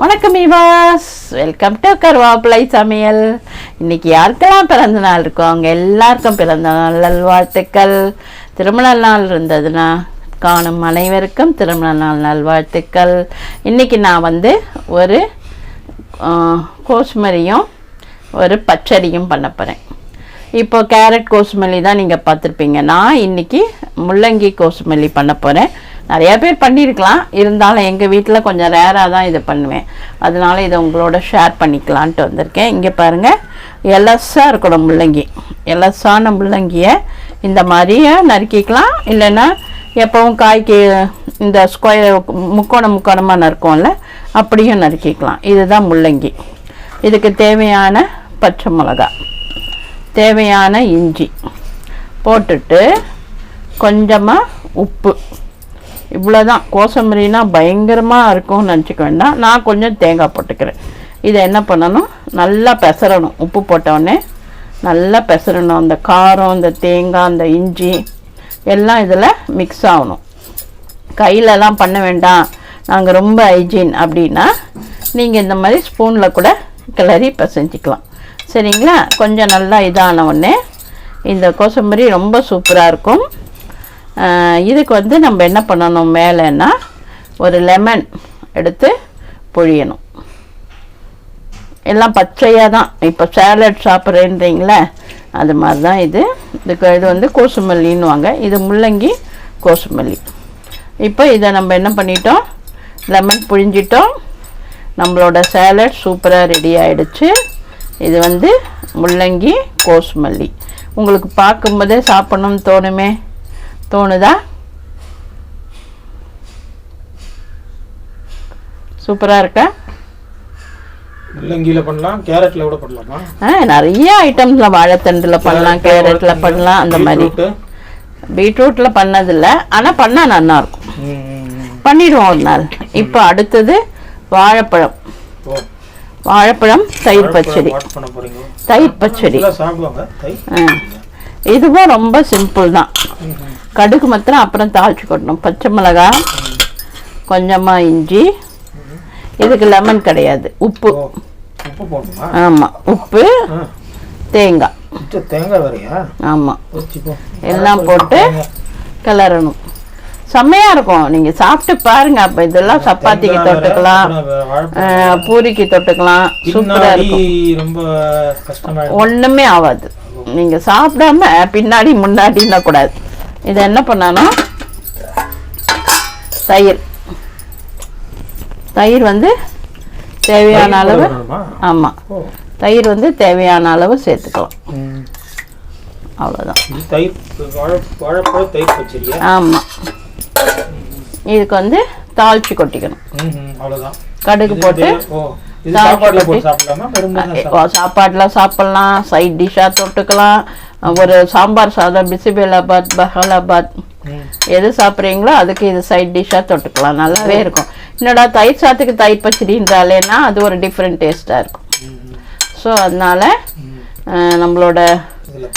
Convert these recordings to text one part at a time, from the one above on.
வணக்கம் ஈவாஸ் welcome to கருவாப்பிலை சமையல். இன்னைக்கு யாருக்கெல்லாம் பிறந்த நாள் இருக்கோ அவங்க எல்லாருக்கும் பிறந்த நாள் நல்வாழ்த்துக்கள். திருமண நாள் இருந்ததுன்னா காணும் அனைவருக்கும் திருமண நாள் நல்வாழ்த்துக்கள். இன்னைக்கு நான் வந்து ஒரு கோஸ்மரியும் ஒரு பச்சரியும் பண்ண போகிறேன் இப்போ கேரட் கோசுமல்லி தான் நீங்கள் பார்த்துருப்பீங்க. நான் இன்னைக்கு முள்ளங்கி கோசுமல்லி பண்ண போகிறேன் நிறையா பேர் பண்ணியிருக்கலாம். இருந்தாலும் எங்கள் வீட்டில் கொஞ்சம் ரேராக தான் இதை பண்ணுவேன். அதனால இதை உங்களோட ஷேர் பண்ணிக்கலான்ட்டு வந்திருக்கேன். இங்கே பாருங்கள் எலஸாக இருக்கணும் முள்ளங்கி. எலஸான முள்ளங்கியை இந்த மாதிரியே நறுக்கிக்கலாம். இல்லைன்னா எப்போவும் காய்க்கு இந்த ஸ்கொயர் முக்கோணம் முக்கோணமாக நறுக்கும்ல அப்படியும் நறுக்கிக்கலாம். இதுதான் முள்ளங்கி. இதுக்கு தேவையான பச்சை மிளகாய். தேவையான இஞ்சி போட்டுட்டு கொஞ்சமாக உப்பு. இவ்வளோதான் கோசம்பரினா பயங்கரமாக இருக்கும்னு நினச்சிக்க வேண்டாம். நான் கொஞ்சம் தேங்காய் போட்டுக்கிறேன். இதை என்ன பண்ணணும்? நல்லா பெசரணும். உப்பு போட்டவுடனே நல்லா பெசரணும். அந்த காரம் அந்த தேங்காய் அந்த இஞ்சி எல்லாம் இதில் மிக்ஸ் ஆகணும். கையிலலாம் பண்ண வேண்டாம். நாங்கள் ரொம்ப ஹைஜீன் அப்படின்னா நீங்கள் இந்த மாதிரி ஸ்பூனில் கூட கிளறி பிசைஞ்சிக்கலாம். சரிங்களா? கொஞ்சம் நல்லா இதான உடனே இந்த கோசம்பரி ரொம்ப சூப்பராக இருக்கும். இதுக்கு வந்து நம்ம என்ன பண்ணணும் மேலேன்னா ஒரு லெமன் எடுத்து பொழியணும். எல்லாம் பச்சையாக தான். இப்போ சேலட் சாப்பிட்றேன்றீங்களே அது மாதிரி தான் இது. இதுக்கு இது வந்து கோசுமல்லின்னுவாங்க. இது முள்ளங்கி கோசுமல்லி. இப்போ இதை நம்ம என்ன பண்ணிட்டோம்? லெமன் புழிஞ்சிட்டோம். நம்மளோட சேலட் சூப்பராக ரெடி ஆகிடுச்சு இது வந்து முள்ளங்கி கோசுமல்லி உங்களுக்கு பார்க்கும்போதே சாப்பிடணும்னு தோணுமே? தோணுதா? சூப்பராக இருக்கா? முள்ளங்கியில பண்ணலாம் கேரட்ல கூட பண்ணலாமா? ஆ நிறைய ஐட்டம்ஸில் வாழைத்தண்டில் பண்ணலாம் கேரட்டில் பண்ணலாம். அந்த மாதிரி. பீட்ரூட்டு. பீட்ரூட்டில் பண்ணதில்லை ஆனால் பண்ணால் நல்லா இருக்கும் ம், ம், ம். பண்ணிடுவோம் ஒரு நாள். இப்போ அடுத்தது வாழைப்பழம். ஓ, வாழைப்பழம் தயிர் பச்சடி. தயிர் பச்சடி. இதுவும் ரொம்ப சிம்பிள் தான். கடுகு மாத்திரம் அப்புறம் தாளிச்சு கொட்டணும். பச்சை மிளகாய் கொஞ்சமாக இஞ்சி. இதுக்கு லெமன் கிடையாது. உப்பு. ஆமாம் உப்பு தேங்காய். தேங்காய் ஆமாம் எல்லாம் போட்டு கிளறணும். செம்மையாக இருக்கும். நீங்கள் சாப்பிட்டு பாருங்க. அப்போ இதெல்லாம் சப்பாத்திக்கு தொட்டுக்கலாம். பூரிக்கு தொட்டுக்கலாம். சூப்பராக இருக்கும். ஒன்றுமே ஆகாது நீங்கள் சாப்பிடாம பின்னாடி முன்னாடின்னா கூடாது இதை என்ன பண்ணணும் தயிர். தயிர் வந்து தேவையான அளவு ஆமாம் தயிர் வந்து தேவையான அளவு சேர்த்துக்கலாம். அவ்வளோதான் தயிர் ஆமாம் இதுக்கு வந்து தாளிச்சு கொட்டிக்கணும். கடுகு போட்டு சாப்பிடலாமா? சாப்பிடலாம். சைட் டிஷ்ஷாக தொட்டுக்கலாம். ஒரு சாம்பார் சாதம் பிசிபேலாபாத் பஹலாபாத். எது சாப்பிட்றீங்களோ அதுக்கு இது சைட் டிஷ்ஷாக தொட்டுக்கலாம். நல்லாவே இருக்கும். என்னடா தயிர் சாத்துக்கு தயிர் பச்சடின்றாலேன்னா அது ஒரு டிஃப்ரெண்ட் டேஸ்ட்டாக இருக்கும். ஸோ அதனால நம்மளோட sweet,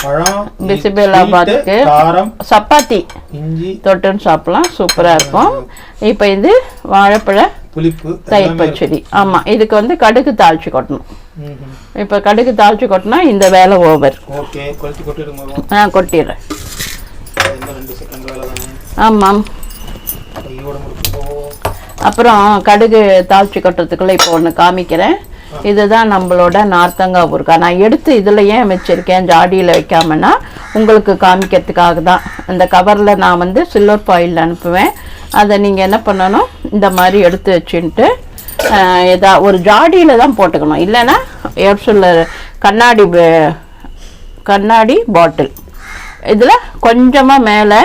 காரம் சப்பாத்தி. இஞ்சி. தொட்டுன்னு சாப்பிடலாம். சூப்பராக இருக்கும். இப்போ இது வாழைப்பழ புளிப்பு தயிர் பச்சடி. ஆமாம் இதுக்கு வந்து கடுகு தாளிச்சு கொட்டணும். இப்போ கடுகு தாளிச்சு கொட்டினா இந்த வேலை ஓவர் நான் கொட்டிடுறேன். ஆமாம் அப்புறம் கடுகு தாளிச்சு கொட்டுறதுக்குள்ள இப்போ ஒன்று காமிக்கிறேன். இதுதான் நம்மளோட நார்த்தங்காய் ஊறுகாய். நான் எடுத்து இதில் ஏன் வச்சுருக்கேன் ஜாடியில் வைக்காமன்னா உங்களுக்கு காமிக்கிறதுக்காக தான். இந்த கவரில் நான் வந்து சில்வர் பாயில் அனுப்புவேன். அதை நீங்கள் என்ன பண்ணணும்? இந்த மாதிரி எடுத்து வச்சுன்ட்டு எதா ஒரு ஜாடியில் தான் போட்டுக்கணும். இல்லைன்னா எப்சுல கண்ணாடி கண்ணாடி பாட்டில் இதில் கொஞ்சமாக மேலே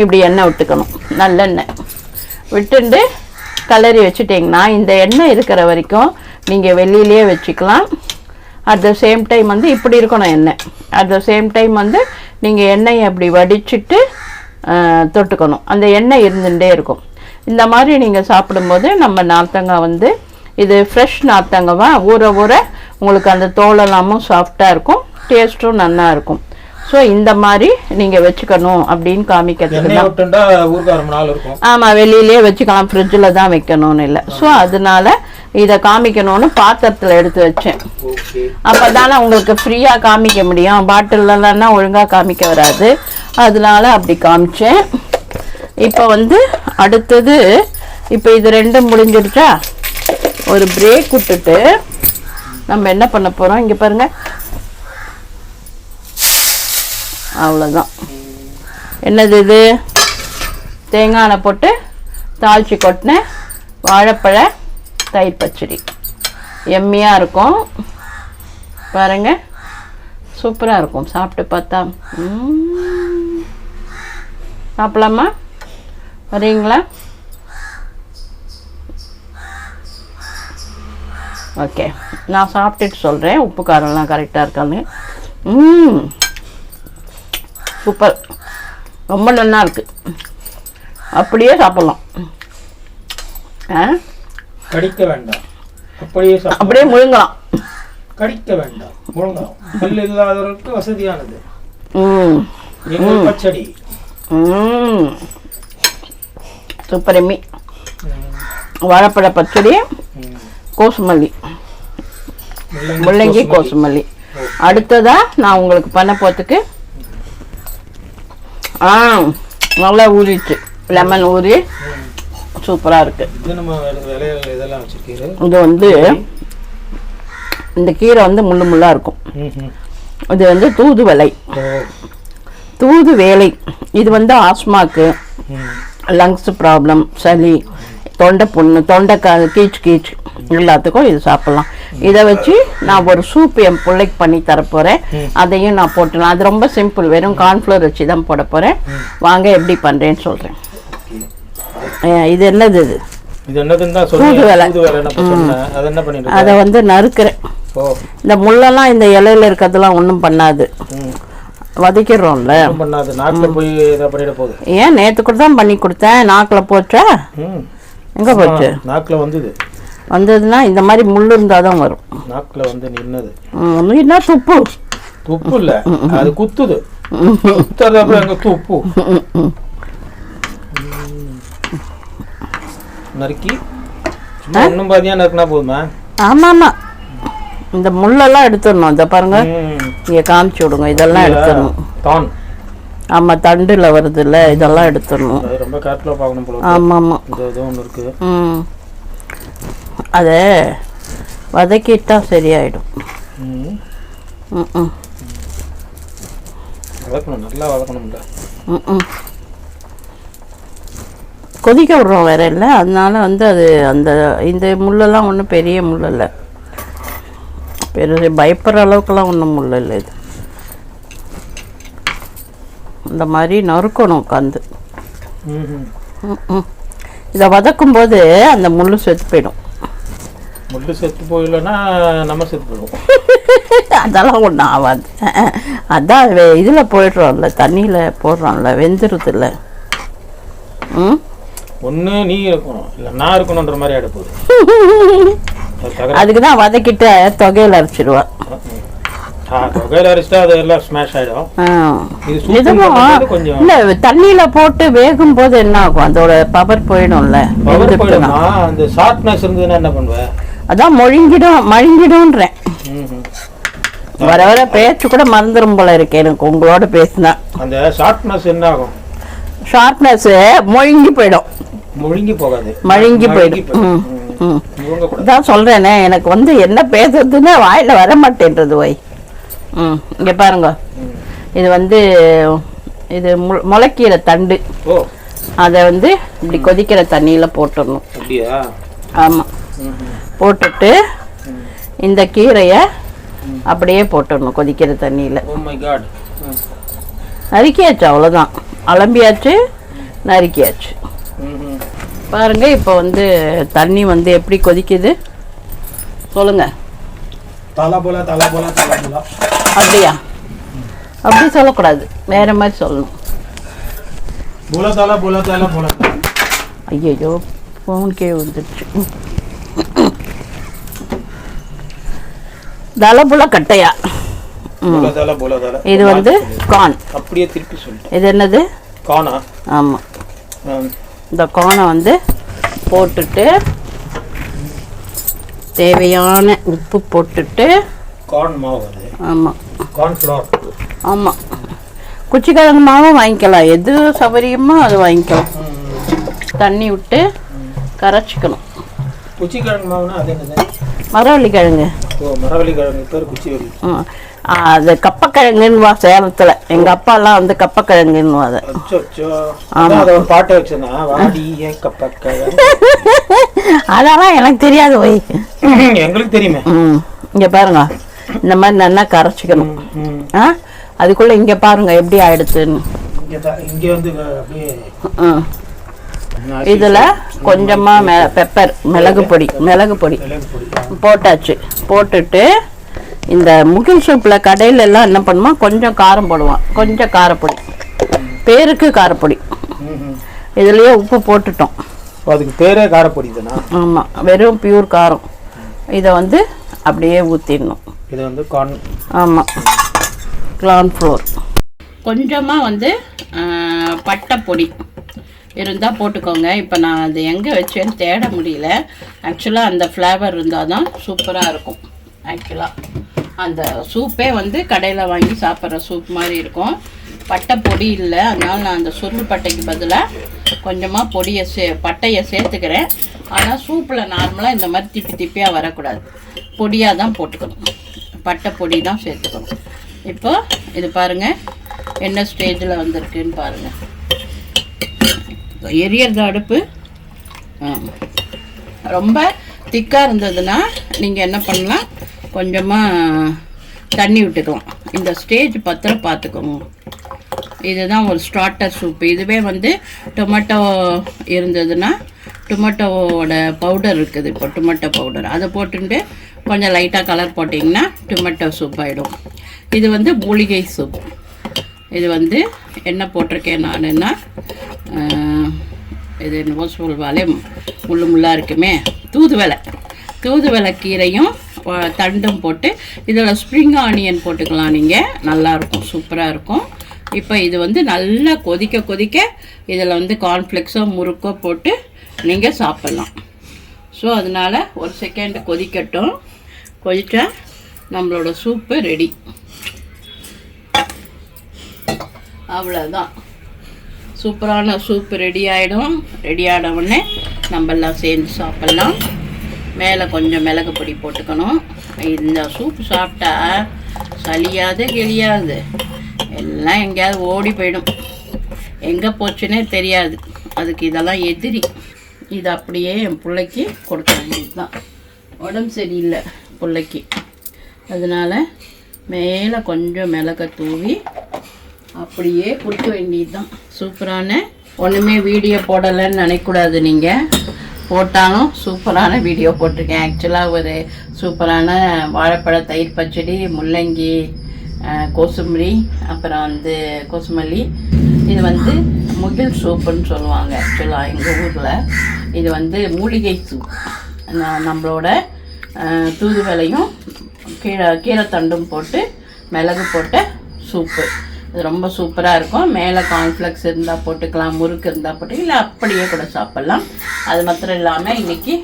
இப்படி எண்ணெய் விட்டுக்கணும். நல்லெண்ணெய். விட்டுண்டு கலரி வச்சுட்டிங்கன்னா இந்த எண்ணெய் இருக்கிற வரைக்கும் நீங்கள் வெளியிலேயே வச்சுக்கலாம். அட் த சேம் டைம் வந்து இப்படி இருக்கணும் எண்ணெய். அட் த சேம் டைம் வந்து நீங்கள் எண்ணெயை அப்படி வடிச்சிட்டு தொட்டுக்கணும். அந்த எண்ணெய் இருந்துகிட்டே இருக்கும். இந்த மாதிரி நீங்கள் சாப்பிடும்போது நம்ம நார்த்தங்காய் வந்து இது ஃப்ரெஷ் நார்த்தங்காவா? ஊற ஊற உங்களுக்கு அந்த தோலெல்லாமும் சாஃப்டாக இருக்கும். டேஸ்ட்டும் நல்லா இருக்கும். ஸோ இந்த மாதிரி நீங்க வச்சுக்கணும் அப்படின்னு காமிக்கிறதுக்கு எண்ணெய் தான். விட்டுண்டா ஊருக்கு ரொம்ப நாள் இருக்கும். ஆமா வெளியிலே வச்சுக்கலாம். ஃப்ரிட்ஜில் தான் வைக்கணும்னு இல்லை. ஸோ அதனால இதை காமிக்கணும்னு பாத்திரத்தில் எடுத்து வச்சேன். ஓகே. அப்பதானே உங்களுக்கு ஃப்ரீயாக காமிக்க முடியும். பாட்டில்லன்னா ஒழுங்காக காமிக்க வராது. அதனால அப்படி காமிச்சேன். இப்போ வந்து அடுத்தது இப்போ இது ரெண்டும் முடிஞ்சிருச்சா? ஒரு பிரேக் விட்டுட்டு நம்ம என்ன பண்ண போகிறோம் இங்கே பாருங்க. அவ்வளோதான் என்னது இது? தேங்காய் போட்டு தாளிச்சு கொட்டினேன் வாழைப்பழ தயிர் பச்சடி. எம்மியாக இருக்கும். பாருங்க. சூப்பராக இருக்கும். சாப்பிட்டு பார்த்தா. சாப்பிடலாமா? வரீங்களா? ஓகே. நான் சாப்பிட்டுட்டு சொல்கிறேன் உப்பு காரம்லாம் கரெக்டாக இருக்கான்னு. ம் சூப்பர். ரொம்ப நல்லா இருக்குது அப்படியே சாப்பிட்லாம். ஆ? கடிக்க வேண்டாம். அப்படியே. அப்படியே முழுங்கலாம். கடிக்க வேண்டாம். முழுங்கலாம். பல் இல்லாதவர்களுக்கு வசதியானது. எங்கள் பச்சடி? Super Emmy. வாழைப்பழ பச்சடி. கோசுமல்லி. முள்ளங்கி கோசுமல்லி. அடுத்ததா நான் உங்களுக்கு பண்ண போறதுக்கு ஆ நல்லா ஊறிச்சு லெமன் ஊறி. சூப்பராக இருக்கு. இது வந்து இந்த கீரை வந்து முள்ளு முள்ளா இருக்கும். இது வந்து தூது விலை. ஓ. தூது வேலை. இது வந்து ஆஸ்மாக்கு. லங்ஸ் ப்ராப்ளம் சளி தொண்டை புண்ணு தொண்டை க கீச் கீச் எல்லாத்துக்கும் இது சாப்பிடலாம். இதை வச்சு நான் ஒரு சூப் என் பிள்ளைக்கு பண்ணி தரப்போகிறேன். அதையும் நான் போட்டுலாம். அது ரொம்ப சிம்பிள் வெறும் கார்ன்ஃப்ளவர் வச்சு தான் போட போகிறேன் வாங்க எப்படி பண்ணுறேன்னு சொல்கிறேன். இது என்னது இது? இது என்னதுன்னு தான் அதை என்ன பண்ணிட்டு அதை வந்து நறுக்கிறேன். இந்த முள்ளெல்லாம் இந்த இலையில இருக்கிறதெல்லாம் ஒன்றும் பண்ணாது. வதக்கிடுறோம்ல. ஏன்? நேற்று கூட தான் பண்ணி கொடுத்தேன். நாக்கில் போச்சா? எங்கே போச்சு? நாக்கில் வந்தது. வந்ததுன்னா இந்த மாதிரி முள் இருந்தால் தான் வரும். நாக்கில் வந்து நின்னது. ம், என்ன துப்பு. துப்பு இல்ல. அது குத்துது. குத்துறது அப்புறம் துப்பு? நறுக்கி சும்மா ஒன்றும் பாதியா நறுக்கினா போதுமா? ஆமாம். ஆமாம் இந்த முள்ளெல்லாம் எடுத்துடணும். இந்த பாருங்க. இங்கே காமிச்சு விடுங்க. இதெல்லாம் எடுத்துடணும். தான். ஆமாம் தண்டில் வருதுல்ல. இதெல்லாம் எடுத்துடணும். ரொம்ப கேர்ஃபுல்லாக பார்க்கணும் போல. ஆமாம். ஆமாம் ஒன்று இருக்கு. ம். அதை வதக்கிட்டா சரியாயிடும். ம். ம் ம் வதக்கணும். நல்லா வதக்கணும்ல. ம், ம். கொதிக்க விடுறோம் வேற இல்லை. அதனால வந்து அது அந்த இந்த முள்ளெல்லாம் ஒன்றும் பெரிய முள் இல்லை. பெரிய பயப்படுற அளவுக்குலாம் ஒன்றும் முள் இல்லை இது. இந்த மாதிரி நறுக்கணும் உட்காந்து. இதை வதக்கும் போது அந்த முள் செத்து போயிடும். முள்ளு செத்து போயிடலன்னா நம்ம செத்து போயிடுவோம். அதெல்லாம் ஒன்றும் ஆகாது அதான் இதில் போயிடுறோம்ல தண்ணியில் போடுறோம்ல வெந்துருதுல்ல ம்? ஒன்று நீ இருக்கணும். இல்லை நான் இருக்கணுன்ற மாதிரி தகர அதுக்கு தான் வதக்கிட்டு தொகையில் அரைச்சிடுவா ஆ தொகையில் அரிசிட்டா அது எல்லாம் ஸ்மாஷ் ஆகிடும் கொஞ்சம் இல்ல தண்ணியில போட்டு வேகும் போது என்ன ஆகும்? அதோட பவர் போயிடும்ல பவர். போயிடுமா? அந்த ஷார்ப்னஸ் இருந்ததுன்னா என்ன பண்ணுவேன் அதான் மொழிங்கிடும் மழுங்கிடும்ன்றேன். வர வர பேச்சு கூட மறந்துடும் போல இருக்கு எனக்கு உங்களோட பேசினா. அந்த ஷார்ப்னஸ் என்ன ஆகும்? ஷார்ப்னஸ் மொழிங்கி போயிடும். முழுங்கி போகாது. மழுங்கி போயிடும். அதான் சொல்றேனே எனக்கு வந்து என்ன பேசுறதுன்னு வாயில வர மாட்டேன்றது வை ம் இங்க பாருங்க. இது வந்து இது மு- முளைக்கீரை தண்டு. அதை வந்து இப்படி கொதிக்கிற தண்ணியில போட்டுடணும். ஆமாம் போட்டுட்டு இந்த கீரையை அப்படியே போட்டுடணும் கொதிக்கிற தண்ணியில். காட் நறுக்கியாச்சு அவ்வளோதான் அலம்பியாச்சு நறுக்கியாச்சு. பாருங்க இப்போ வந்து தண்ணி வந்து எப்படி கொதிக்குது? சொல்லுங்க. தலா போல தலா போல தலா போல. அப்படியா? அப்படி சொல்லக்கூடாது. வேற மாதிரி சொல்லணும். போல தலா போல தலா போல. ஐயோ ஃபோனுக்கே வந்துடுச்சு தலபுல கட்டையா புலதல புலதல இது வந்து கார்ன் அப்படியே திருப்பி சொல்லிட்டேன் இது என்னது? காணா ஆமாம் இந்த கார்னை வந்து போட்டுட்டு தேவையான உப்பு போட்டுட்டு கார்ன் மாவு ஆமாம் கார்ன் ஃப்ளவர் ஆமாம் குச்சிக்கிழங்கு மாவும் வாங்கிக்கலாம். எது சௌகரியமோ அது வாங்கிக்கலாம். தண்ணி விட்டு கரைச்சிக்கணும். குச்சிக்கிழங்கு மாவுனா அது என்னது? மரவள்ளி கிழங்கு அது கப்பக்கிழங்குன்னு சேலத்தில். எங்கள் அப்பாலாம் வந்து கப்பக்கிழங்குன்னு அதை. ஒரு பாட்டை அதெல்லாம் எனக்கு தெரியாது ஒய் எங்களுக்கு தெரியுமே. ம் இங்கே பாருங்க. இந்த மாதிரி நல்லா கரைச்சிக்கணும். ஆ அதுக்குள்ளே இங்கே பாருங்க எப்படி ஆயிடுச்சுன்னு. இதில் கொஞ்சமாக மெ பெப்பர் மிளகு பொடி மிளகு பொடி போட்டாச்சு. போட்டுட்டு இந்த முகில் சூப்பில் கடையில எல்லாம் என்ன பண்ணுவோம் கொஞ்சம் காரம் போடுவான். கொஞ்சம் காரப்பொடி. பேருக்கு காரப்பொடி. இதுலேயே உப்பு போட்டுட்டோம். அதுக்கு பேரே காரப்பொடி தானா? ஆமாம் வெறும் பியூர் காரம். இதை வந்து அப்படியே ஊற்றிடணும் இது வந்து கார்ன் ஆமாம் கிளான் ஃப்ளோர் கொஞ்சமாக வந்து பட்டை பொடி. இருந்தால் போட்டுக்கோங்க. இப்போ நான் அது எங்கே வச்சேன்னு தேட முடியல. ஆக்சுவலாக அந்த ஃப்ளேவர் இருந்தால் தான் சூப்பராக இருக்கும். ஆக்சுவலாக அந்த சூப்பே வந்து கடையில் வாங்கி சாப்பிட்ற சூப் மாதிரி இருக்கும். பட்டை பொடி இல்லை. அதனால் நான் அந்த சுருள் பட்டைக்கு பதிலாக கொஞ்சமாக பொடியை சே பட்டையை சேர்த்துக்கிறேன். ஆனால் சூப்பில் நார்மலாக இந்த மாதிரி திப்பி திப்பியாக வரக்கூடாது. பொடியாக தான் போட்டுக்கணும். பட்டை பொடி தான் சேர்த்துக்கணும். இப்போ இது பாருங்கள் என்ன ஸ்டேஜில் வந்திருக்குன்னு பாருங்கள் எரியறது அடுப்பு. ரொம்ப திக்காக இருந்ததுன்னா நீங்கள் என்ன பண்ணலாம்? கொஞ்சமாக தண்ணி விட்டுக்கலாம். இந்த ஸ்டேஜ் பத்திரம் பார்த்துக்கோங்க. இதுதான் ஒரு ஸ்டார்டர் சூப் இதுவே வந்து டொமேட்டோ இருந்ததுன்னா டொமேட்டோவோட பவுடர் இருக்குது. இப்போ டொமேட்டோ பவுடர் அதை போட்டுட்டு கொஞ்சம் லைட்டாக கலர் போட்டிங்கன்னா டொமேட்டோ சூப் ஆகிடும் இது வந்து மூலிகை சூப் இது வந்து என்ன போட்டிருக்கேன் நானுன்னா இது என்னவோ சொல்வாலே முள்ளு முள்ளாக இருக்குமே தூதுவளை. தூதுவளை கீரையும் தண்டும் போட்டு இதில் ஸ்ப்ரிங் ஆனியன் போட்டுக்கலாம் நீங்கள் நல்லாயிருக்கும் சூப்பராக இருக்கும். இப்போ இது வந்து நல்லா கொதிக்க கொதிக்க இதில் வந்து கார்ன்ஃப்ளெக்ஸோ முறுக்கோ போட்டு நீங்கள் சாப்பிட்லாம். ஸோ அதனால் ஒரு செகண்ட் கொதிக்கட்டும். கொதித்தா நம்மளோட சூப்பு ரெடி அவ்வளோதான் சூப்பரான சூப் ரெடி ஆகிடும் ரெடி ஆன உடனே நம்ம எல்லாம் சேர்ந்து சாப்பிட்லாம். மேலே கொஞ்சம் மிளகு பொடி போட்டுக்கணும். இந்த சூப் சாப்பிட்டா சளியாது கிளியாது. எல்லாம் எங்கேயாவது ஓடி போயிடும். எங்கே போச்சுன்னே தெரியாது. அதுக்கு இதெல்லாம் எதிரி. இது அப்படியே என் பிள்ளைக்கு கொடுக்க வேண்டியது தான் உடம்பு சரியில்லை பிள்ளைக்கு. அதனால் மேலே கொஞ்சம் மிளகை தூவி அப்படியே கொடுக்க வேண்டியது தான் சூப்பரான ஒன்றுமே வீடியோ போடலைன்னு நினைக்கக்கூடாது நீங்கள் போட்டாலும் சூப்பரான வீடியோ போட்டிருக்கேன். ஆக்சுவலாக ஒரு சூப்பரான வாழைப்பழ தயிர் பச்சடி முள்ளங்கி அஹ், கோசுமரி அப்புறம் வந்து கோசுமல்லி. இது வந்து முகில் சூப்புன்னு சொல்லுவாங்க ஆக்சுவலாக எங்கள் ஊரில். இது வந்து மூலிகை சூப். நம்மளோட தூதுவலையும் கீழே கீரை கீரைத்தண்டும் போட்டு மிளகு போட்ட சூப்பு. இது ரொம்ப சூப்பராக இருக்கும். மேலே கார்ன்ஃப்ளெக்ஸ் இருந்தால் போட்டுக்கலாம் முறுக்கு இருந்தால் போட்டு இல்லை அப்படியே கூட சாப்பிட்லாம். அது மாத்திரம் இல்லாமல் இன்றைக்கி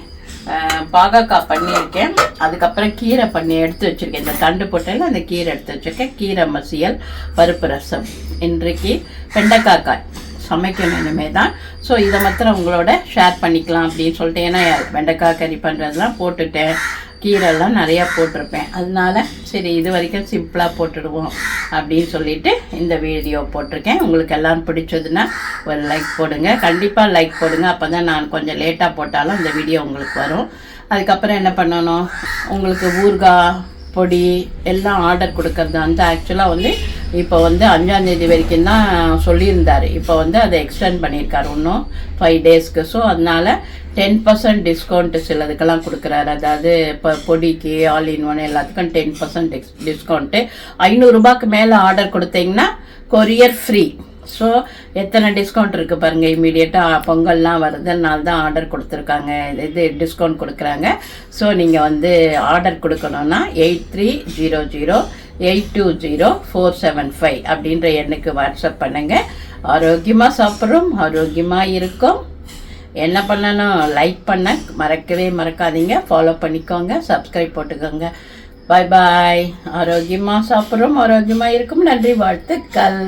பாகக்காய் பண்ணியிருக்கேன். அதுக்கப்புறம் கீரை பண்ணி எடுத்து வச்சுருக்கேன். இந்த தண்டு போட்டையில் அந்த கீரை எடுத்து வச்சுருக்கேன். கீரை மசியல் பருப்பு ரசம். இன்றைக்கு வெண்டைக்காய் சமைக்கணும் இனிமே தான். ஸோ இதை மாத்திரம் உங்களோட ஷேர் பண்ணிக்கலாம் அப்படின்னு சொல்லிட்டு. ஏன்னா வெண்டைக்காய் கறி பண்ணுறதுலாம் போட்டுட்டேன். கீரைலாம் நிறையா போட்டிருப்பேன். அதனால சரி இது வரைக்கும் சிம்பிளாக போட்டுடுவோம் அப்படின்னு சொல்லிட்டு இந்த வீடியோ போட்டிருக்கேன். உங்களுக்கு எல்லாம் பிடிச்சதுன்னா ஒரு லைக் போடுங்க. கண்டிப்பாக லைக் போடுங்க. அப்போ தான் நான் கொஞ்சம் லேட்டாக போட்டாலும் இந்த வீடியோ உங்களுக்கு வரும். அதுக்கப்புறம் என்ன பண்ணணும்? உங்களுக்கு ஊறுகாய் பொடி எல்லாம் ஆர்டர் கொடுக்கறது வந்து ஆக்சுவலாக வந்து இப்போ வந்து அஞ்சாந்தேதி வரைக்கும் தான் சொல்லியிருந்தார். இப்போ வந்து அதை எக்ஸ்டெண்ட் பண்ணியிருக்காரு இன்னும் ஃபைவ் டேஸ்க்கு ஸோ அதனால டென் பர்சன்ட் டிஸ்கவுண்ட்டு சிலதுக்கெல்லாம் கொடுக்குறாரு. அதாவது இப்போ பொடிக்கு ஆல் இன் ஒன் எல்லாத்துக்கும் டென் பர்சன்ட் டிஸ் டிஸ்கவுண்ட்டு ஐநூறுரூபாக்கு மேலே ஆர்டர் கொடுத்தீங்கன்னா கொரியர் ஃப்ரீ ஸோ எத்தனை டிஸ்கவுண்ட் இருக்குது பாருங்கள் இமீடியட்டாக பொங்கல்லாம் வருதுனால தான் ஆர்டர் கொடுத்துருக்காங்க. இது டிஸ்கவுண்ட் கொடுக்குறாங்க. ஸோ நீங்கள் வந்து order கொடுக்கணுன்னா eight three zero zero eight two zero four seven five அப்படின்ற எண்ணுக்கு வாட்ஸ்அப் பண்ணுங்கள் ஆரோக்கியமாக சாப்பிட்றோம் ஆரோக்கியமாக இருக்கும். என்ன பண்ணணும்? லைக் பண்ண மறக்கவே மறக்காதீங்க. ஃபாலோ பண்ணிக்கோங்க. சப்ஸ்கிரைப் போட்டுக்கோங்க. பாய் பாய் ஆரோக்கியமாக சாப்பிட்றோம் ஆரோக்கியமாக இருக்கும். நன்றி வாழ்த்துக்கள்.